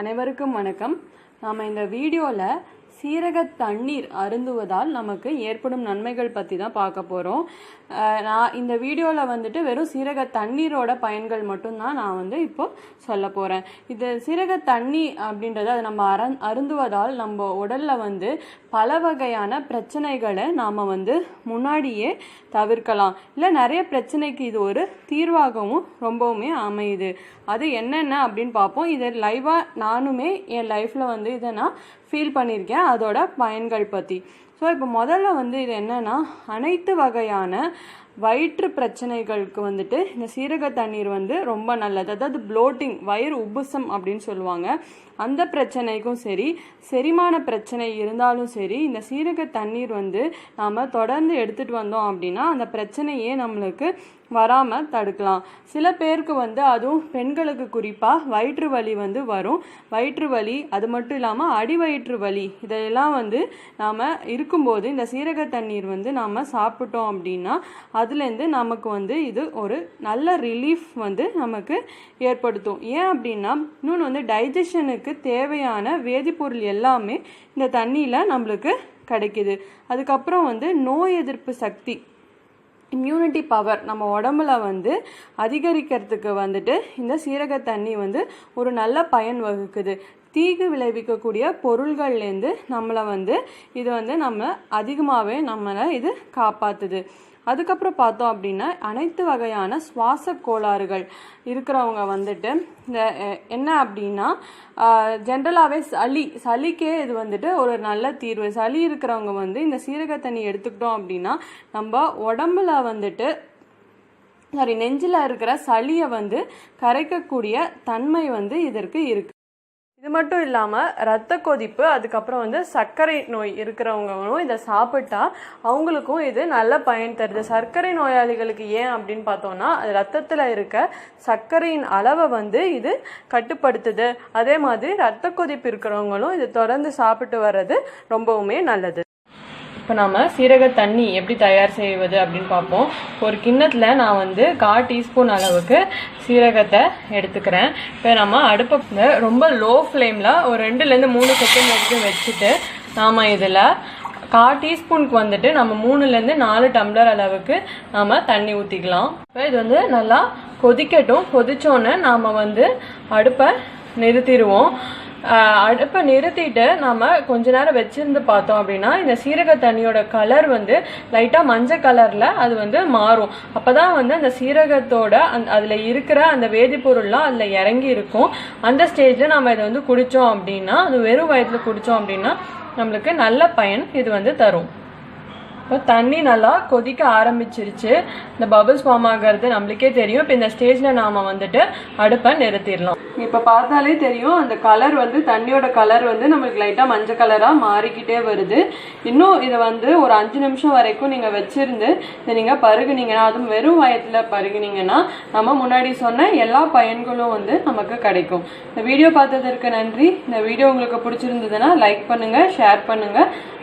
அனைவருக்கும் வணக்கம். நாம் இந்த வீடியோவில் சீரக தண்ணீர் அருந்துவதால் நமக்கு ஏற்படும் நன்மைகள் பற்றி தான் பார்க்க போகிறோம் நான் இந்த வீடியோவில் வந்துட்டு வெறும் சீரக தண்ணீரோட பயன்கள் மட்டும்தான் நான் வந்து இப்போ சொல்ல போகிறேன் இது சீரக தண்ணி அப்படின்றது அது நம்ம அர அருந்துவதால் நம்ம உடலில் வந்து பல வகையான பிரச்சனைகளை நாம் வந்து முன்னாடியே தவிர்க்கலாம். இல்லை நிறைய பிரச்சனைக்கு இது ஒரு தீர்வாகவும் ரொம்பவுமே அமையுது. அது என்னென்ன அப்படின்னு பார்ப்போம். இதை லைவாக நானுமே என் லைஃப்பில் வந்து இதை நான் ஃபீல் பண்ணியிருக்கேன் அதோட பயன்கள் பற்றி ஸோ இப்போ முதல்ல வந்து இது என்னென்னா அனைத்து வகையான வயிற்று பிரச்சனைகளுக்கு வந்துட்டு இந்த சீரக தண்ணீர் வந்து ரொம்ப நல்லது. அதாவது ப்ளோட்டிங் வயிறு உபுசம் அப்படின்னு சொல்லுவாங்க. அந்த பிரச்சனைக்கும் சரி செரிமான பிரச்சனை இருந்தாலும் சரி இந்த சீரக தண்ணீர் வந்து நாம் தொடர்ந்து எடுத்துகிட்டு வந்தோம் அப்படின்னா அந்த பிரச்சனையே நம்மளுக்கு வராமல் தடுக்கலாம். சில பேருக்கு வந்து அதுவும் பெண்களுக்கு குறிப்பாக வயிற்று வலி வந்து வரும். வயிற்று வலி அது மட்டும் இல்லாமல் அடி வயிற்று வலி இதையெல்லாம் வந்து நாம் இருக்கும்போது இந்த சீரக தண்ணீர் வந்து நாம் சாப்பிட்டோம் அப்படின்னா அதுலேருந்து நமக்கு வந்து இது ஒரு நல்ல ரிலீஃப் வந்து நமக்கு ஏற்படுத்தும். ஏன் அப்படின்னா இன்னொன்று வந்து டைஜஷனுக்கு தேவையான வேதிப்பொருள் எல்லாமே இந்த தண்ணியில் நம்மளுக்கு கிடைக்குது. அதுக்கப்புறம் வந்து நோய் எதிர்ப்பு சக்தி. இம்யூனிட்டி பவர் நம்ம உடம்புல வந்து அதிகரிக்கிறதுக்கு வந்துட்டு இந்த சீரக தண்ணி வந்து ஒரு நல்ல பயன் வகுக்குது. தீங்கு விளைவிக்கக்கூடிய பொருள்கள்லேருந்து நம்மளை வந்து இது வந்து நம்ம அதிகமாகவே நம்மளை இது காப்பாற்றுது அதுக்கப்புறம் பார்த்தோம் அப்படின்னா அனைத்து வகையான சுவாச கோளாறுகள் இருக்கிறவங்க வந்துட்டு இந்த என்ன அப்படின்னா ஜென்ரலாகவே சளி சளிக்கே இது வந்துட்டு ஒரு நல்ல தீர்வு. சளி இருக்கிறவங்க வந்து இந்த சீரக தண்ணி எடுத்துக்கிட்டோம் அப்படின்னா நம்ம உடம்புல வந்துட்டு சாரி நெஞ்சில் இருக்கிற சளியை வந்து கரைக்கக்கூடிய தன்மை வந்து இதற்கு இருக்கு. இது மட்டும் இல்லாமல் ரத்த கொதிப்பு அதுக்கப்புறம் வந்து சர்க்கரை நோய் இருக்கிறவங்களும் இதை சாப்பிட்டா அவங்களுக்கும் இது நல்ல பயன் தருது. சர்க்கரை நோயாளிகளுக்கு ஏன் அப்படின்னு பார்த்தோம்னா அது ரத்தத்தில் இருக்க சர்க்கரையின் அளவை வந்து இது கட்டுப்படுத்துது. அதே மாதிரி ரத்த கொதிப்பு இருக்கிறவங்களும் இது தொடர்ந்து சாப்பிட்டு வர்றது ரொம்பவுமே நல்லது. இப்போ நம்ம சீரக தண்ணி எப்படி தயார் செய்வது அப்படின்னு பார்ப்போம். ஒரு கிண்ணத்தில் நான் வந்து கால் டீஸ்பூன் அளவுக்கு சீரகத்தை எடுத்துக்கிறேன். இப்போ நம்ம அடுப்பை ரொம்ப லோ ஃப்ளேமில் ஒரு ரெண்டுலேருந்து மூணு செகண்ட் வரைக்கும் வச்சுட்டு நாம் இதில் கால் டீஸ்பூனுக்கு வந்துட்டு நம்ம மூணுலேருந்து நாலு டம்ளர் அளவுக்கு நாம் தண்ணி ஊற்றிக்கலாம் இப்போ இது வந்து நல்லா கொதிக்கட்டும். கொதிச்சோன்னே நாம் வந்து அடுப்பை நிறுத்திடுவோம். அடுப்பை நிறுத்திட்டு நம்ம கொஞ்ச நேரம் வச்சிருந்து பார்த்தோம் அப்படின்னா இந்த சீரக தண்ணியோட கலர் வந்து லைட்டாக மஞ்சள் கலரில் அது வந்து மாறும். அப்போ தான் வந்து அந்த சீரகத்தோட அந் அதில் இருக்கிற அந்த வேதிப்பொருள்லாம் அதில் இறங்கி இருக்கும். அந்த ஸ்டேஜில் நம்ம இதை வந்து குடித்தோம் அப்படின்னா அது வெறும் வயதில் குடித்தோம் அப்படின்னா நம்மளுக்கு நல்ல பயன் இது வந்து தரும். இப்போ தண்ணி நல்லா கொதிக்க ஆரம்பிச்சிருச்சு. இந்த பபுள்ஸ் ஃபார்ம் ஆகிறது நம்மளுக்கே தெரியும். இப்போ இந்த ஸ்டேஜில் நாம் வந்துட்டு அடுப்பை நிறுத்திடலாம். இப்போ பார்த்தாலே தெரியும் அந்த கலர் வந்து தண்ணியோட கலர் வந்து நம்மளுக்கு லைட்டாக மஞ்சள் கலராக மாறிக்கிட்டே வருது. இன்னும் இதை வந்து ஒரு அஞ்சு நிமிஷம் வரைக்கும் நீங்கள் வச்சுருந்து இதை நீங்கள் பருகுனீங்கன்னா அதுவும் வெறும் வயத்தில் பருகுனீங்கன்னா நம்ம முன்னாடி சொன்ன எல்லா பயன்களும் வந்து நமக்கு கிடைக்கும். இந்த வீடியோ பார்த்ததற்கு நன்றி. இந்த வீடியோ உங்களுக்கு பிடிச்சிருந்ததுன்னா லைக் பண்ணுங்கள் ஷேர் பண்ணுங்கள்